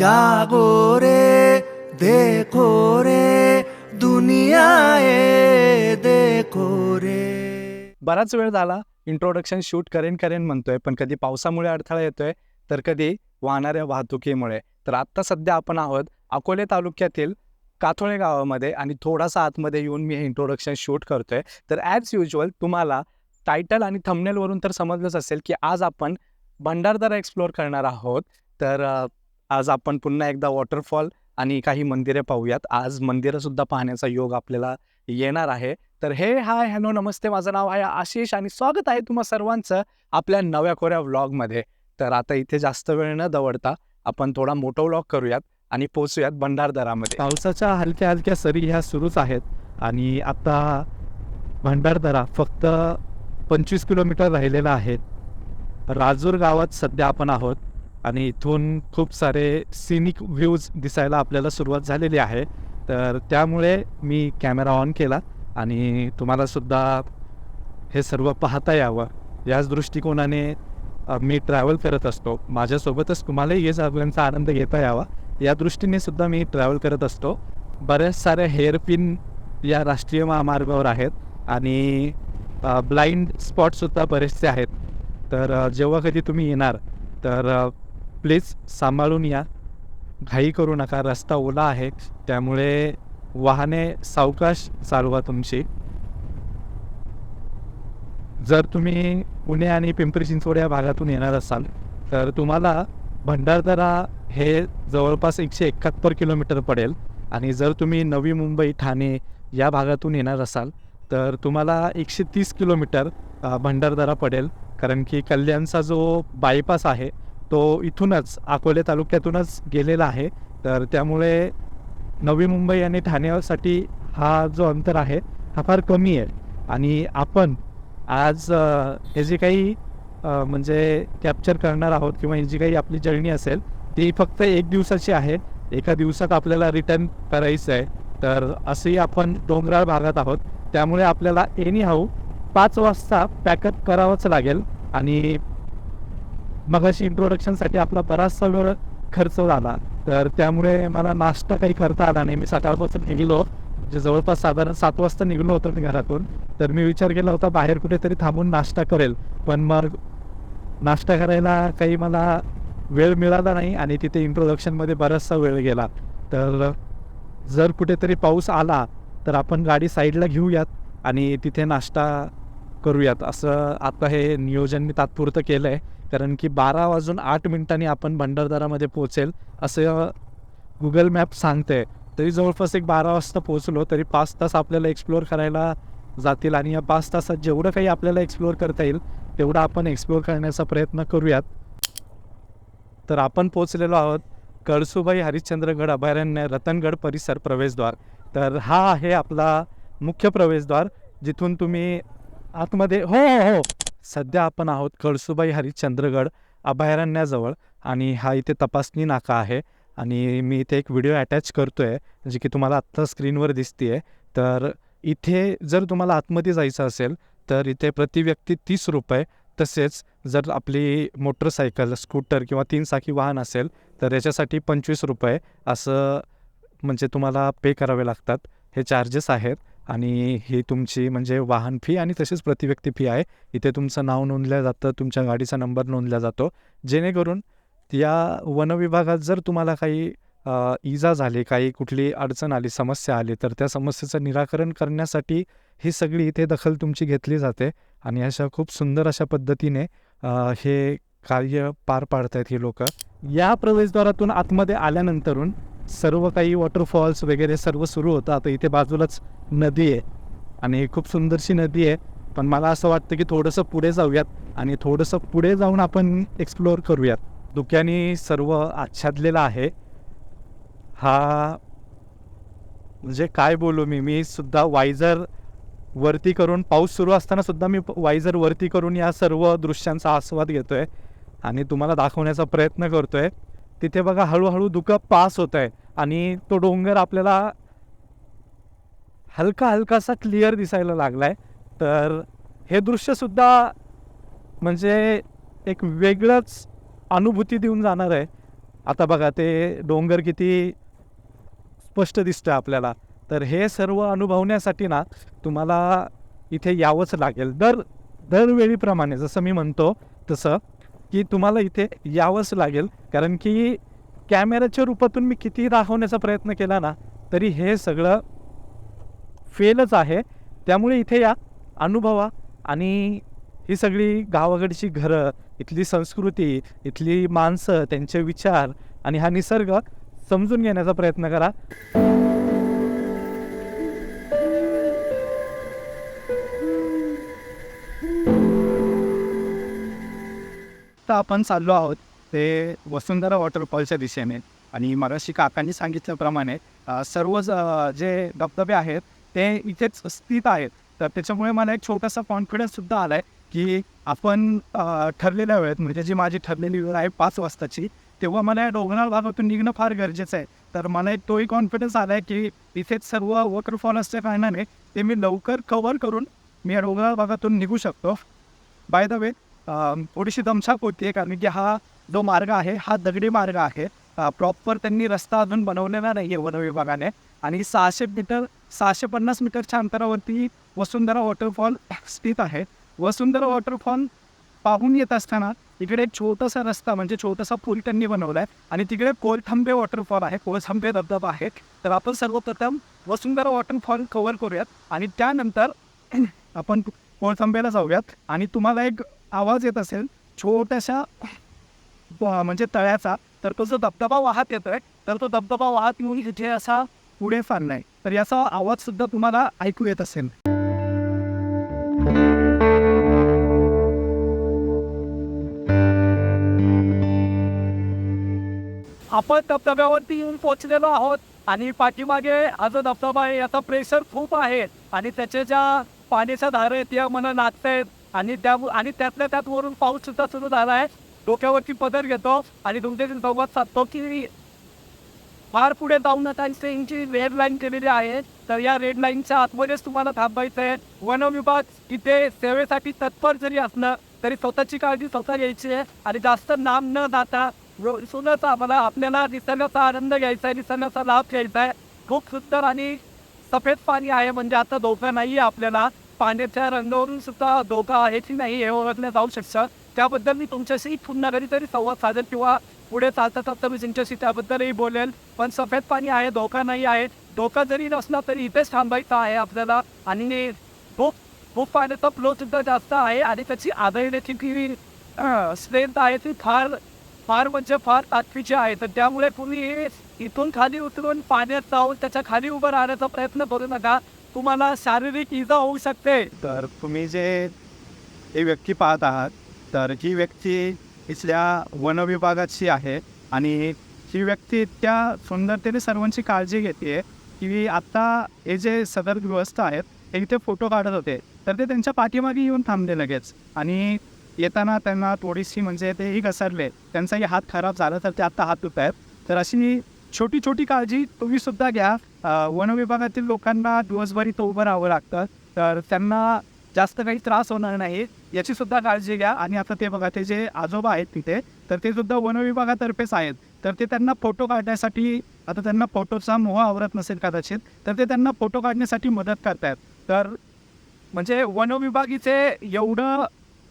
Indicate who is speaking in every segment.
Speaker 1: जागो रे देखो रे दुनिया ए देखो रे
Speaker 2: बराच वेळ झाला इंट्रोडक्शन शूट करेन करेन म्हणतोय पण कधी पावसामुळे अडथळा येतोय तर कधी वाहणाऱ्या वाहतुकीमुळे. तर आत्ता सध्या आपण आहोत अकोले तालुक्यातील काथोळे गावामध्ये आणि थोडासा आतमध्ये येऊन मी हे इंट्रोडक्शन शूट करतोय. तर ॲज युजल तुम्हाला टायटल आणि थंबनेलवरून तर समजलंच असेल की आज आपण भंडारदरा एक्सप्लोअर करणार आहोत. तर आज आपण पुन्हा एकदा वॉटरफॉल आणि काही मंदिरे पाहूयात. आज मंदिरंसुद्धा पाहण्याचा योग आपल्याला येणार आहे. तर हे हाय हॅलो नमस्ते. माझं नाव आहे आशिष आणि स्वागत आहे तुम्हा सर्वांचं आपल्या नव्या कोऱ्या व्लॉगमध्ये तर आता इथे जास्त वेळ न दवडता आपण थोडा मोठा व्लॉग करूयात आणि पोचूयात भंडारदरामध्ये. पावसाच्या हलक्या हलक्या सरी ह्या सुरूच आहेत आणि आता भंडारदरा फक्त पंचवीस किलोमीटर राहिलेला आहे. राजूर गावात सध्या आपण आहोत. आणि इथून खूप सारे सिनिक व्ह्यूज दिसायला आपल्याला सुरुवात झालेली आहे. तर त्यामुळे मी कॅमेरा ऑन केला आणि तुम्हालासुद्धा हे सर्व पाहता यावं. याच दृष्टिकोनाने मी ट्रॅव्हल करत असतो. माझ्यासोबतच तुम्हालाही या सगळ्यांचा आनंद घेता यावा. या दृष्टीने सुद्धा मी ट्रॅव्हल करत असतो. बऱ्याच साऱ्या हेअरपिन या राष्ट्रीय महामार्गावर आहेत आणि ब्लाइंड स्पॉटसुद्धा बरेचसे आहेत. तर जेव्हा कधी तुम्ही येणार तर प्लीज सांभाळून या. घाई करू नका. रस्ता ओला आहे. त्यामुळे वाहने सावकाश चालवा तुमची. जर तुम्ही पुणे आणि पिंपरी चिंचवड या भागातून येणार असाल तर तुम्हाला भंडारदरा हे जवळपास एकशे एकाहत्तर किलोमीटर पडेल. आणि जर तुम्ही नवी मुंबई ठाणे या भागातून येणार असाल तर तुम्हाला एकशे तीस किलोमीटर भंडारदरा पडेल. कारण की कल्याणचा जो बायपास आहे तो इथूनच अकोले तालुक्यातूनच गेलेला आहे. तर त्यामुळे नवी मुंबई आणि ठाण्यासाठी हा जो अंतर आहे हा फार कमी आहे. आणि आपण आज हे जे काही म्हणजे कॅप्चर करणार आहोत किंवा ही जी काही आपली जर्नी असेल ती फक्त एक दिवसाची आहे. एका दिवसात आपल्याला रिटर्न करायचं आहे तर असंही आपण डोंगराळ भागात आहोत. त्यामुळे आपल्याला एनी हाऊ पाच वाजता पॅकअप करावंच लागेल. आणि मगाशी इंट्रोडक्शनसाठी आपला बराचसा वेळ खर्च झाला. तर त्यामुळे मला नाश्ता काही करता आला नाही. मी सकाळपासून निघलो. म्हणजे जवळपास साधारण सात वाजता निघलो होतो मी घरातून. तर मी विचार केला होता बाहेर कुठेतरी थांबून नाश्ता करेल. पण मग नाश्ता करायला काही मला वेळ मिळाला नाही आणि तिथे इंट्रोडक्शनमध्ये बराचसा वेळ गेला. तर जर कुठेतरी पाऊस आला तर आपण गाडी साईडला घेऊयात आणि तिथे नाश्ता करूयात. असं आता हे नियोजन मी तात्पुरतं केलं आहे कारण की बारा वाजून आठ मिनिटांनी आपण भंडारदारामध्ये पोहोचेल असं गुगल मॅप सांगते तरी जवळपास एक बारा वाजता पोहोचलो तरी पाच तास आपल्याला एक्सप्लोअर करायला जातील आणि या पाच तासात जेवढं काही आपल्याला एक्सप्लोअर करता येईल तेवढं आपण एक्सप्लोअर करण्याचा प्रयत्न करूयात. तर आपण पोचलेलो आहोत कळसुबाई हरिश्चंद्रगड अभयारण्य रतनगड परिसर प्रवेशद्वार. तर हा आहे आपला मुख्य प्रवेशद्वार जिथून तुम्ही आतमध्ये हो हो हो. सध्या आपण आहोत कळसुबाई हरिश्चंद्रगड अभयारण्याजवळ आणि हा इथे तपासणी नाका आहे आणि मी इथे एक व्हिडिओ अटॅच करतो आहे जी की तुम्हाला आत्ता स्क्रीनवर दिसते आहे तर इथे जर तुम्हाला आतमध्ये जायचं असेल तर इथे प्रति व्यक्ती तीस रुपये तसेच जर आपली मोटरसायकल स्कूटर किंवा तीन चाकी वाहन असेल तर याच्यासाठी पंचवीस रुपये असं म्हणजे तुम्हाला पे करावे लागतात. हे चार्जेस आहेत. आणि ही तुमची म्हणजे वाहन फी आणि तसेच प्रतिव्यक्ती फी आहे. इथे तुमचं नाव नोंदलं जातं तुमच्या गाडीचा नंबर नोंदला जातो. जेणेकरून या वनविभागात जर तुम्हाला काही इजा झाली काही कुठली अडचण आली समस्या आली तर त्या समस्येचं निराकरण करण्यासाठी ही सगळी इथे दखल तुमची घेतली जाते. आणि अशा खूप सुंदर अशा पद्धतीने हे कार्य पार पाडत आहेत ही लोक. या प्रवेशद्वारातून आतमध्ये आल्यानंतरून सर्व काही वॉटरफॉल्स वगैरे सर्व सुरू होतं. आता इथे बाजूलाच नदी आहे आणि खूप सुंदरशी नदी आहे. पण मला असं वाटतं की थोडंसं पुढे जाऊयात आणि थोडंसं पुढे जाऊन आपण एक्सप्लोअर करूयात. धुक्याने सर्व आच्छादलेलं आहे. हा म्हणजे काय बोलू मी? मी सुद्धा वायझर वरती करून पाऊस सुरू असताना सुद्धा मी वायझर वरती करून या सर्व दृश्यांचा आस्वाद घेतोय आणि तुम्हाला दाखवण्याचा प्रयत्न करतोय. तिथे बघा हळूहळू धुकं पास होत आहे आणि तो डोंगर आपल्याला हलका हलकासा क्लिअर दिसायला लागलाय. तर हे दृश्यसुद्धा म्हणजे एक वेगळंच अनुभूती देऊन जाणार आहे. आता बघा ते डोंगर किती स्पष्ट दिसतं आपल्याला. तर हे सर्व अनुभवण्यासाठी ना तुम्हाला इथे यावंच लागेल. दर दरवेळीप्रमाणे जसं मी म्हणतो तसं की तुम्हाला इथे यावंच लागेल. कारण की कॅमेऱ्याच्या रूपातून मी कितीही दाखवण्याचा प्रयत्न केला ना तरी हे सगळं फेलच आहे. त्यामुळे इथे या अनुभवा. आणि ही सगळी गावाकडची घरं इथली संस्कृती इथली माणसं त्यांचे विचार आणि हा निसर्ग समजून घेण्याचा प्रयत्न करा.
Speaker 3: तर आपण चाललो आहोत. ते वसुंधरा वॉटरफॉलच्या दिशेने आणि मराठी काकांनी सांगितल्याप्रमाणे सर्वच सर्व जे धबधबे आहेत ते इथेच स्थित आहेत. तर त्याच्यामुळे मला एक छोटासा कॉन्फिडन्ससुद्धा आला आहे की आपण ठरलेल्या वेळेत म्हणजे जी माझी ठरलेली वेळ आहे पाच वाजताची तेव्हा मला या डोंगराळ भागातून निघणं फार गरजेचं आहे. तर मला एक तोही कॉन्फिडन्स आला आहे की इथेच सर्व वॉटरफॉल असल्या कारणाने ते मी लवकर कवर करून मी या डोंगराळ भागातून निघू शकतो. बाय द वे थोडीशी दमछाक होती आहे कारण की हा जो मार्ग आहे हा दगडी मार्ग आहे. प्रॉपर त्यांनी रस्ता अजून बनवलेला नाही आहे वन विभागाने. आणि सहाशे मीटर सहाशे पन्नास मीटरच्या अंतरावरती वसुंधरा वॉटरफॉल स्थित आहे. वसुंधरा वॉटरफॉल पाहून येत असताना इकडे एक छोटासा रस्ता म्हणजे छोटासा पूल त्यांनी बनवला आहे आणि तिकडे कोलथंबे वॉटरफॉल आहे. कोलथंबे धबधबा आहे. तर आपण सर्वप्रथम वसुंधरा वॉटरफॉल कवर करूयात. आणि त्यानंतर आपण कोळथंबेला जाऊयात. आणि तुम्हाला एक आवाज येत असेल छोट्याशा म्हणजे तळ्याचा. तर तो जो धबधबा वाहत येतोय तर तो धबधबा वाहत येऊन इथे असा पुढे चाललाय. तर याचा आवाज सुद्धा तुम्हाला ऐकू येत असेल.
Speaker 4: आपण धबधब्यावरती येऊन पोहोचलेलो आहोत आणि पाठीमागे हा जो धबधबा आहे याचा प्रेशर खूप आहे. आणि त्याच्या ज्या पाण्याच्या धारा आहेत त्या मला लागत आहेत आणि त्या आणि त्यातल्या त्यात वरून पाऊस सुद्धा सुरू झाला आहे डोक्यावरती पदर घेतो आणि तुमच्याशी संवाद साधतो की फार पुढे जाऊन आता त्यांची रेड लाईन केलेली आहे. तर या रेड लाईनच्या आतमध्येच तुम्हाला थांबायचं आहे वनविभाग इथे सेवेसाठी तत्पर जरी असलं तरी स्वतःची काळजी स्वतः घ्यायची आहे. आणि जास्त नाम न जाता सुनच आम्हाला आपल्याला निसर्गाचा आनंद घ्यायचा आहे निसर्गाचा लाभ घ्यायचा आहे. खूप सुंदर आणि सफेद पाणी आहे म्हणजे आता धोका नाही आहे आपल्याला. पाण्याच्या रंगावरून सुद्धा धोका आहे की नाही हे ओळखलं जाऊ शकतं. त्याबद्दल मी तुमच्याशी पुन्हा कधीतरी संवाद साधेल किंवा पुढे चालता चालता मी तुमच्याशी त्याबद्दलही बोलेल. पण सफेद पाणी आहे धोका नाही आहे. धोका जरी नसला तरी इथेच थांबायचं आहे आपल्याला. आणि खूप खूप पाण्याचा फ्लो सुद्धा जास्त आहे आणि त्याची आदळण्याची जी स्ट्रेंथ आहे ती फार फार म्हणजे फार तात्वीची आहे. तर त्यामुळे तुम्ही इथून खाली उतरून पाण्यात जाऊन त्याच्याखाली उभं राहण्याचा प्रयत्न करू नका. तुम्हाला शारीरिक इजा होऊ शकते.
Speaker 3: तर तुम्ही जे हे व्यक्ती पाहत आहात तर ही व्यक्ती इथल्या वन विभागाची आहे आणि ही व्यक्ती इतक्या सुंदरतेने सर्वांची काळजी घेते की आता हे जे सदर गृहस्थ आहेत ते इथे फोटो काढत होते तर ते त्यांच्या पाठीमागे येऊन थांबले लगेच. आणि येताना त्यांना थोडीशी म्हणजे तेही घसरले त्यांचाही हात खराब झाला तर ते आत्ता हात धुत आहेत तर अशी छोटी छोटी काळजी तुम्ही सुद्धा घ्या वन विभागातील लोकांना दिवसभर इथं उभं राहावं लागतं. तर त्यांना जास्त काही त्रास होणार नाही. याची सुद्धा काळजी घ्या. आणि आता ते बघा ते जे आजोबा आहेत तिथे तर ते सुद्धा वन विभागातर्फेच आहेत. तर ते त्यांना फोटो काढण्यासाठी आता त्यांना फोटोचा मोह आवरत नसेल कदाचित तर ते त्यांना फोटो काढण्यासाठी मदत करतायत. तर म्हणजे वन विभाग इथे एवढं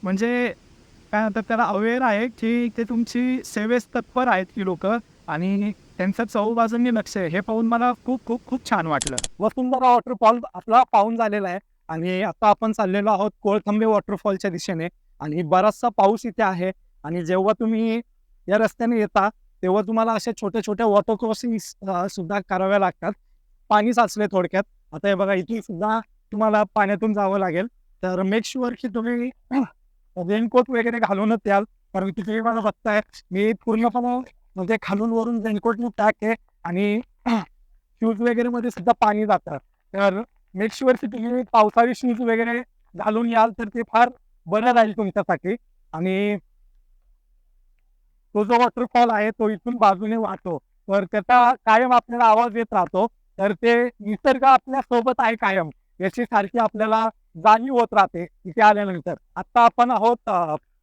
Speaker 3: म्हणजे काय म्हणतात त्याला अवेअर आहे की ते तुमची सेवेस तत्पर आहेत की लोक. आणि त्यांचं चौबाजूंनी लक्ष आहे. हे पाहून मला खूप खूप खूप छान वाटलं.
Speaker 4: वसुंधरा वॉटरफॉल आपला पाहून झालेला आहे. आणि आता आपण चाललेलो आहोत कोळथंबे वॉटरफॉलच्या दिशेने. आणि बराचसा पाऊस इथे आहे. आणि जेव्हा तुम्ही या रस्त्याने येता तेव्हा तुम्हाला अशा छोट्या छोट्या वॉटर क्रॉसिंग सुद्धा कराव्या लागतात. पाणी साचले थोडक्यात. आता हे बघा इथून सुद्धा तुम्हाला पाण्यातून जावं लागेल. तर मेक शुअर की तुम्ही रेनकोट वगैरे घालूनच याल. कारण तिथे मला बघताय मी पूर्णपणे म्हणजे खालून वरून रेनकोटने पॅक आहे आणि शूज वगैरे मध्ये सुद्धा पाणी जातं. तर मेक शुअर की तुम्ही पावसाळी शूज वगैरे घालून याल तर ते फार बरं राहील तुमच्यासाठी. आणि तो जो वॉटरफॉल आहे तो इथून बाजूने वाहतो. तर त्याचा कायम आपल्याला आवाज येत राहतो. तर ते निसर्ग आपल्यासोबत आहे कायम. याची सारखी आपल्याला जाणीव होत राहते इथे आल्यानंतर. आता आपण आहोत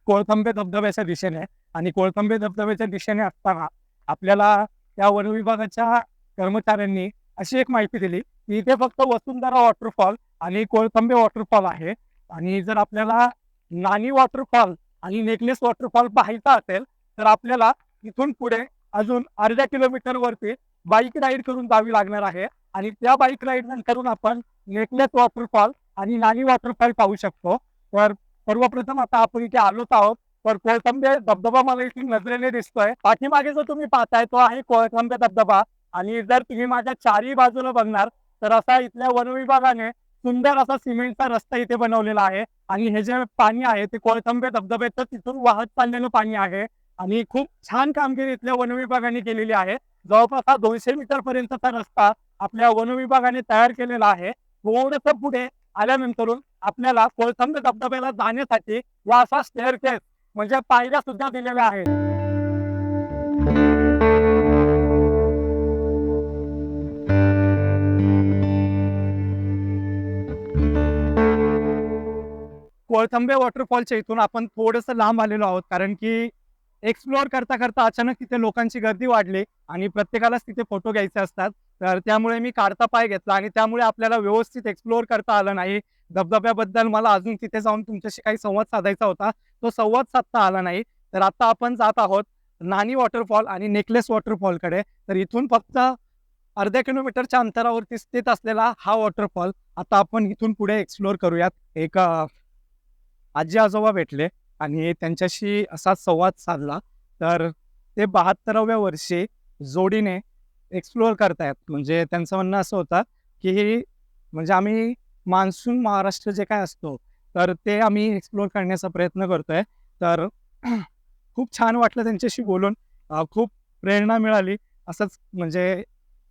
Speaker 4: कोळथंबे धबधब्याच्या दिशेने. आणि कोळकंबे धबधब्याच्या दिशेने असताना
Speaker 3: आपल्याला त्या वन विभागाच्या कर्मचाऱ्यांनी अशी एक माहिती दिली की इथे फक्त वसुंधरा वॉटरफॉल आणि कोळकंबे वॉटरफॉल आहे. आणि जर आपल्याला नानी वॉटरफॉल आणि नेकलेस वॉटरफॉल पाहायचा असेल तर आपल्याला इथून पुढे अजून अर्ध्या किलोमीटर वरती बाईक राईड करून जावी लागणार आहे. आणि त्या बाईक राईड नंतरून आपण नेकलेस वॉटरफॉल आणि नानी वॉटरफॉल पाहू शकतो. तर सर्वप्रथम आता आपण इथे आलोच आहोत. तर कोळथंबे धबधबा मला इथे नजरेने दिसतोय. पाठीमागे जो तुम्ही पाहताय तो आहे कोळथंबे धबधबा. आणि जर तुम्ही माझ्या चारही बाजूला बघणार तर असा इथल्या वन विभागाने सुंदर असा सिमेंटचा रस्ता इथे बनवलेला आहे. आणि हे जे पाणी आहे ते कोळतंबे धबधब्याचं तिथून वाहत चाललेलं पाणी आहे. आणि खूप छान कामगिरी इथल्या वन विभागाने केलेली आहे. जवळपास हा दोनशे मीटर पर्यंतचा रस्ता आपल्या वन विभागाने तयार केलेला आहे. थोडस पुढे आल्यानंतरून आपल्याला कोळथंब धबधब्याला जाण्यासाठी या असा स्टेअर म्हणजे पायऱ्या सुद्धा दिलेल्या आहेत. कोळथंबे वॉटरफॉलच्या इथून आपण थोडंसं लांब आलेलो आहोत कारण की एक्सप्लोअर करता करता अचानक तिथे लोकांची गर्दी वाढली आणि प्रत्येकालाच तिथे फोटो घ्यायचे असतात. तर त्यामुळे मी काढता पाय घेतला आणि त्यामुळे आपल्याला व्यवस्थित एक्सप्लोअर करता आलं नाही. धबधब्याबद्दल मला अजून तिथे जाऊन तुमच्याशी काही संवाद साधायचा होता तो संवाद साधता आला नाही. तर आता आपण जात आहोत नानी वॉटरफॉल आणि नेकलेस वॉटरफॉलकडे तर इथून फक्त अर्ध्या किलोमीटरच्या अंतरावरती स्थित असलेला हा वॉटरफॉल आता आपण इथून पुढे एक्सप्लोअर करूयात. एक आजी आजोबा भेटले आणि त्यांच्याशी असा संवाद साधला. तर ते बहात्तराव्या वर्षी जोडीने एक्सप्लोअर करतायत. म्हणजे त्यांचं म्हणणं असं होतं की म्हणजे आम्ही मान्सून महाराष्ट्र जे काय असतो तर ते आम्ही एक्सप्लोअर करण्याचा प्रयत्न करतोय. तर खूप छान वाटलं त्यांच्याशी बोलून. खूप प्रेरणा मिळाली. असंच म्हणजे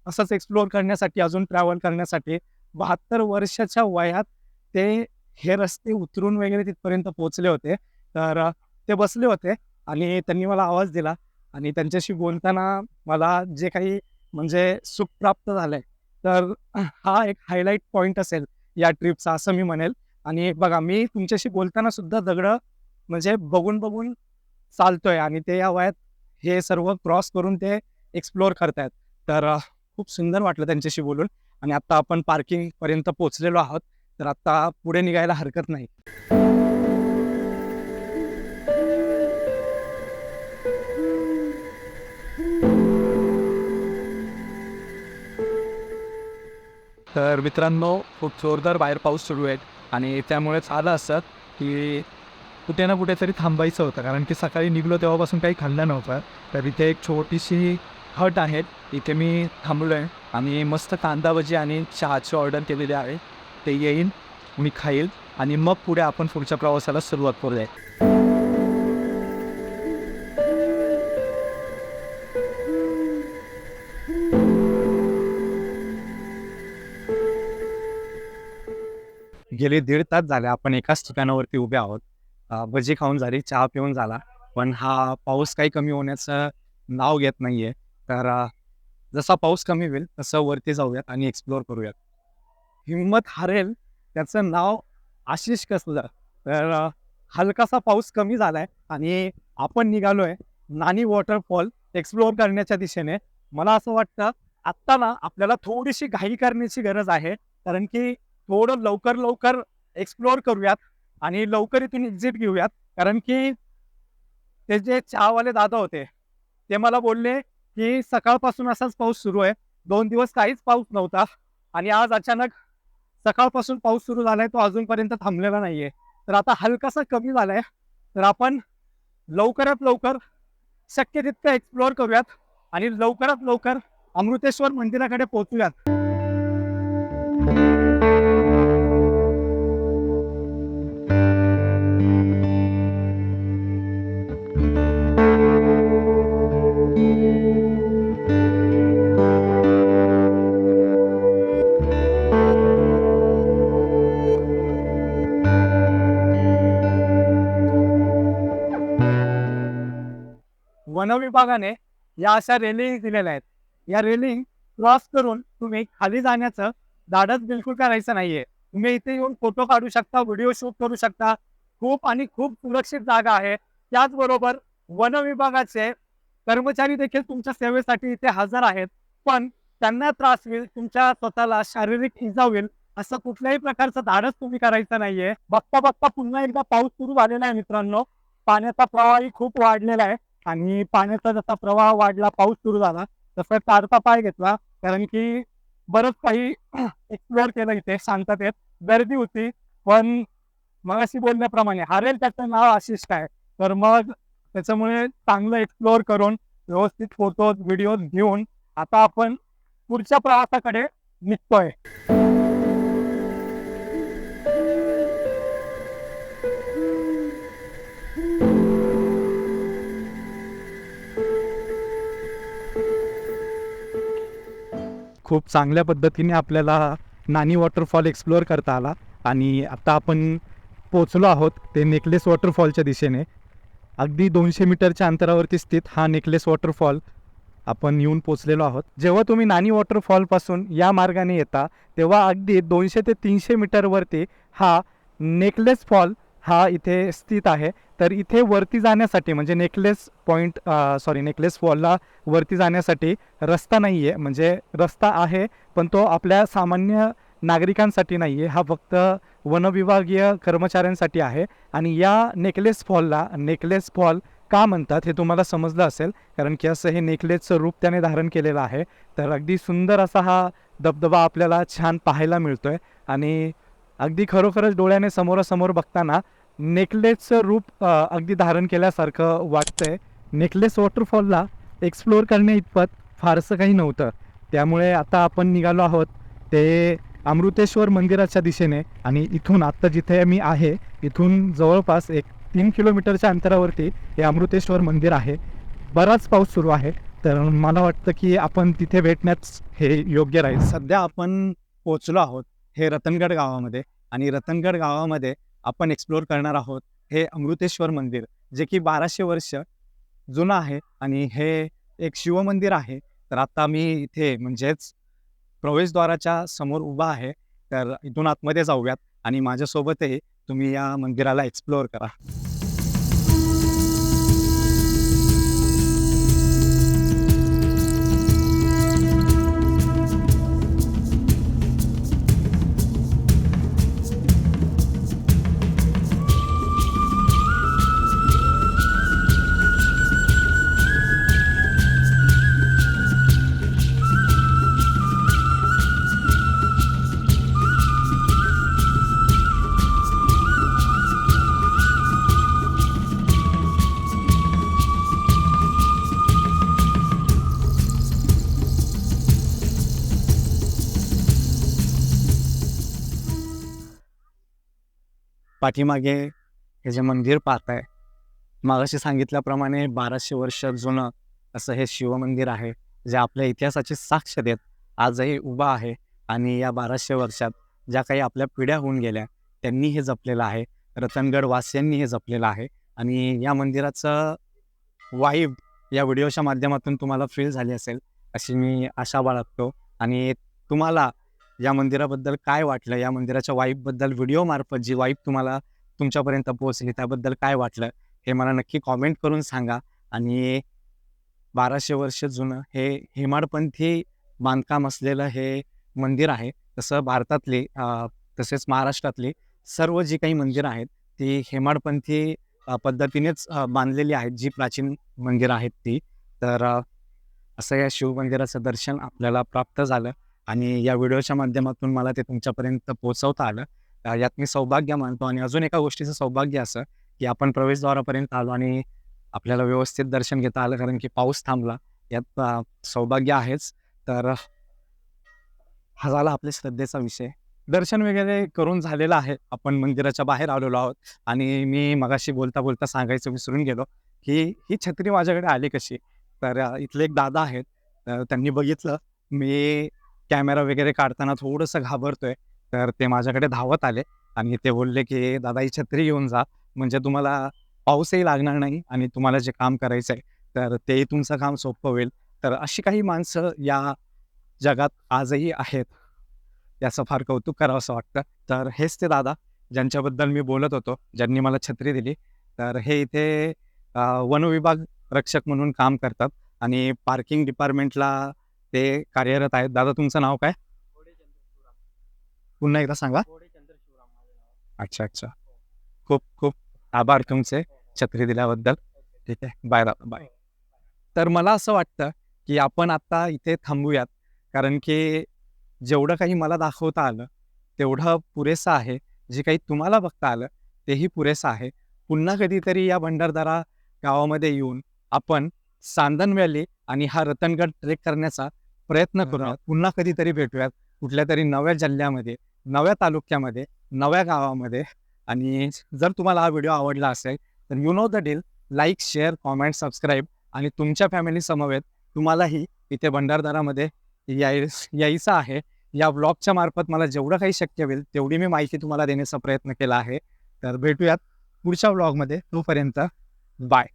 Speaker 3: असंच एक्सप्लोअर करण्यासाठी अजून ट्रॅव्हल करण्यासाठी बहात्तर वर्षाच्या वयात ते हे रस्ते उतरून वगैरे तिथपर्यंत पोहोचले होते. तर ते बसले होते आणि त्यांनी मला आवाज दिला आणि त्यांच्याशी बोलताना मला जे काही म्हणजे सुख प्राप्त झालंय. तर हा एक हायलाईट पॉईंट असेल या ट्रिपचा असं मी म्हणेल. आणि बघा मी तुमच्याशी बोलताना सुद्धा दगडं म्हणजे बघून बघून चालतोय आणि ते या वयात हे सर्व क्रॉस करून ते एक्सप्लोअर करतायत. तर खूप सुंदर वाटलं त्यांच्याशी बोलून. आणि आता आपण पार्किंग पर्यंत पोहोचलेलो आहोत. तर आता पुढे निघायला हरकत नाही.
Speaker 2: तर मित्रांनो खूप जोरदार बाहेर पाऊस सुरू आहे आणि त्यामुळेच आलं असतात की कुठे ना कुठेतरी थांबायचं होतं. कारण की सकाळी निघलो तेव्हापासून काही खाल्लं नव्हतं. तर इथे एक छोटीशी हट आहे. इथे मी थांबलो आहे आणि मस्त कांदा भजी आणि चहाची ऑर्डर केलेली आहे. ते येईन मी खाईल आणि मग पुढे आपण पुढच्या प्रवासाला सुरुवात करूया.
Speaker 3: गेले दीड तास झाले आपण एकाच ठिकाणावरती उभे आहोत. भजी खाऊन झाली चहा पिऊन झाला. पण हा पाऊस काही कमी होण्याचं नाव घेत नाहीये. तर जसा पाऊस कमी होईल तसं वरती जाऊयात आणि एक्सप्लोअर करूयात. हिंमत हारेल त्याचं नाव आशिष कसलं? तर हलकासा पाऊस कमी झालाय आणि आपण निघालोय नानी वॉटरफॉल एक्सप्लोअर करण्याच्या दिशेने. मला असं वाटतं आत्ता ना आपल्याला थोडीशी घाई करण्याची गरज आहे. कारण की थोडं लवकर लवकर एक्सप्लोअर करूयात आणि लवकर इथून एक्झिट घेऊयात. कारण की ते जे चहावाले दादा होते ते मला बोलले की सकाळपासून असाच पाऊस सुरू आहे. दोन दिवस काहीच पाऊस नव्हता आणि आज अचानक सकाळपासून पाऊस सुरू झालाय तो अजूनपर्यंत थांबलेला नाहीये. तर आता हलकासा कमी झालाय. तर आपण लवकरात लवकर शक्य तितकं एक्सप्लोअर करूयात आणि लवकरात लवकर अमृतेश्वर मंदिराकडे पोहोचूयात. वन विभागाने या अशा रेलिंग दिलेल्या आहेत. या रेलिंग क्रॉस करून तुम्ही खाली जाण्याचं धाडस बिलकुल करायचं नाहीये. तुम्ही इथे येऊन फोटो काढू शकता व्हिडिओ शूट करू शकता. खूप आणि खूप सुरक्षित जागा आहे. त्याचबरोबर वन विभागाचे
Speaker 4: कर्मचारी देखील तुमच्या सेवेसाठी इथे हजर आहेत. पण त्यांना त्रास होईल तुमच्या स्वतःला शारीरिक इजा होईल असं कुठल्याही प्रकारचं धाडस तुम्ही करायचं नाहीये. बघता बघता पुन्हा एकदा पाऊस सुरू झालेला आहे मित्रांनो. पाण्याचा प्रवाही खूप वाढलेला आहे. आणि पाण्याचा जसा प्रवाह वाढला पाऊस सुरू झाला तसा तारचा पाय घेतला. कारण की बरंच काही एक्सप्लोअर केलं इथे शांततेत गर्दी होती पण मग अशी बोलण्याप्रमाणे हरेल त्याचं नाव आशिष काय? तर मग त्याच्यामुळे चांगलं एक्सप्लोअर करून व्यवस्थित फोटोज व्हिडिओज घेऊन आता आपण पुढच्या प्रवासाकडे निघतोय.
Speaker 2: खूप चांगल्या पद्धतीने आपल्याला नानी वॉटरफॉल एक्सप्लोअर करता आला. आणि आता आपण पोचलो आहोत ते नेकलेस वॉटरफॉलच्या दिशेने. अगदी दोनशे मीटरच्या अंतरावरती स्थित हा नेकलेस वॉटरफॉल आपण येऊन पोचलेलो आहोत. जेव्हा तुम्ही नानी वॉटरफॉलपासून या मार्गाने येता तेव्हा अगदी दोनशे ते तीनशे मीटरवरती हा नेकलेस फॉल हा इथे स्थित आहे. तर इथे वरती जाण्यासाठी म्हणजे नेकलेस पॉईंट सॉरी नेकलेस फॉलला वरती जाण्यासाठी रस्ता नाही आहे म्हणजे रस्ता आहे पण तो आपल्या सामान्य नागरिकांसाठी नाही आहे हा फक्त वनविभागीय कर्मचाऱ्यांसाठी आहे. आणि या नेकलेस फॉलला नेकलेस फॉल का म्हणतात हे तुम्हाला समजलं असेल कारण की असं हे नेकलेसचं रूप त्याने धारण केलेलं आहे. तर अगदी सुंदर असा हा धबधबा आपल्याला छान पाहायला मिळतोय. आणि अगदी खरोखरच डोळ्याने समोरासमोर बघताना नेकलेसचं रूप अगदी धारण केल्यासारखं वाटतंय. नेकलेस वॉटरफॉलला एक्सप्लोअर करण्या इतपत फारसं काही नव्हतं. त्यामुळे आता आपण निघालो आहोत ते अमृतेश्वर मंदिराच्या दिशेने आणि इथून आत्ता जिथे मी आहे इथून जवळपास एक तीन किलोमीटरच्या अंतरावरती हे अमृतेश्वर मंदिर आहे. बराच पाऊस सुरू आहे तर मला वाटतं की आपण तिथे भेटण्यात हे योग्य राहील.
Speaker 3: सध्या आपण पोचलो आहोत हे रतनगड गावामध्ये आणि रतनगड गावामध्ये आपण एक्सप्लोअर करणार आहोत हे अमृतेश्वर मंदिर जे की बाराशे वर्ष जुनं आहे आणि हे एक शिवमंदिर आहे. तर आता मी इथे म्हणजेच प्रवेशद्वाराच्या समोर उभा आहे. तर इथून आतमध्ये जाऊयात आणि माझ्यासोबतही तुम्ही या मंदिराला एक्सप्लोअर करा. पाठीमागे हे जे मंदिर पाहताय मागाशी सांगितल्याप्रमाणे बाराशे वर्ष जुनं असं हे शिवमंदिर आहे जे आपल्या इतिहासाची साक्ष देत आजही उभा आहे. आणि या बाराशे वर्षात ज्या काही आपल्या पिढ्या होऊन गेल्या त्यांनी हे जपलेलं आहे. रतनगड वासियांनी हे जपलेलं आहे. आणि या मंदिराचं वाईब या व्हिडिओच्या माध्यमातून तुम्हाला फील झाली असेल अशी मी आशा बाळगतो. आणि तुम्हाला या मंदिराबद्दल काय वाटलं? या मंदिराच्या वाईबबद्दल व्हिडिओमार्फत जी वाईफ तुम्हाला तुमच्यापर्यंत पोहोचली त्याबद्दल काय वाटलं? हे मला नक्की कॉमेंट करून सांगा. आणि बाराशे वर्ष जुनं हे हेमाडपंथी बांधकाम असलेलं हे मंदिर आहे. तसं भारतातली तसेच महाराष्ट्रातली सर्व जी काही मंदिरं आहेत ती हेमाडपंथी पद्धतीनेच बांधलेली आहेत जी प्राचीन मंदिरं आहेत ती. तर असं या शिवमंदिराचं दर्शन आपल्याला प्राप्त झालं. आणि या व्हिडिओच्या माध्यमातून मला ते तुमच्यापर्यंत पोहोचवता आलं. यात मी सौभाग्य मानतो आणि अजून एका गोष्टीचं सौभाग्य असं की आपण प्रवेशद्वारापर्यंत आलो आणि आपल्याला व्यवस्थित दर्शन घेता आलं कारण की पाऊस थांबला. यात सौभाग्य आहेच. तर हा झाला आपल्या श्रद्धेचा विषय. दर्शन वगैरे करून झालेलं आहे. आपण मंदिराच्या बाहेर आलेलो आहोत. आणि मी मगाशी बोलता बोलता सांगायचं विसरून गेलो की ही छत्री माझ्याकडे आली कशी? तर इथले एक दादा आहेत. त्यांनी बघितलं. मी कॅमेरा वगैरे काढताना थोडंसं घाबरतोय. तर ते माझ्याकडे धावत आले आणि ते बोलले की दादा ही छत्री घेऊन जा. म्हणजे तुम्हाला पाऊसही लागणार नाही आणि तुम्हाला जे काम करायचं आहे तर तेही तुमचं काम सोपं होईल. तर अशी काही माणसं या जगात आजही आहेत. याचं फार कौतुक करावं असं वाटतं. तर हेच ते दादा ज्यांच्याबद्दल मी बोलत होतो ज्यांनी मला छत्री दिली. तर हे इथे वनविभाग रक्षक म्हणून काम करतात
Speaker 2: आणि पार्किंग डिपार्टमेंटला ते कार्यरत आहेत. दादा तुमचं नाव काय? पुन्हा एकदा सांगा. अच्छा अच्छा. खूप खूप आभार तुमचे छत्री दिल्याबद्दल. ठीक आहे. बाय दादा बाय. तर मला असं वाटतं की आपण आता इथे थांबूयात. कारण की जेवढं काही मला दाखवता आलं तेवढं पुरेसं आहे. जे काही तुम्हाला बघता आलं तेही पुरेसं आहे. पुन्हा कधीतरी या भंडारदारा गावामध्ये येऊन आपण सांदन व्हॅली आणि हा रतनगड ट्रेक करण्याचा प्रयत्न करूयात. पुन्हा कधीतरी भेटूयात कुठल्या तरी नव्या जिल्ह्यामध्ये नव्या तालुक्यामध्ये नव्या गावामध्ये. आणि जर तुम्हाला हा व्हिडिओ आवडला असेल तर you know the deal like share comment subscribe आणि तुमच्या फॅमिली समवेत तुम्हालाही इथे भंडारदारामध्ये याय यायचं आहे. या ब्लॉगच्या मार्फत मला जेवढं काही शक्य होईल तेवढी मी माहिती तुम्हाला देण्याचा प्रयत्न केला आहे. तर भेटूयात पुढच्या ब्लॉगमध्ये तोपर्यंत बाय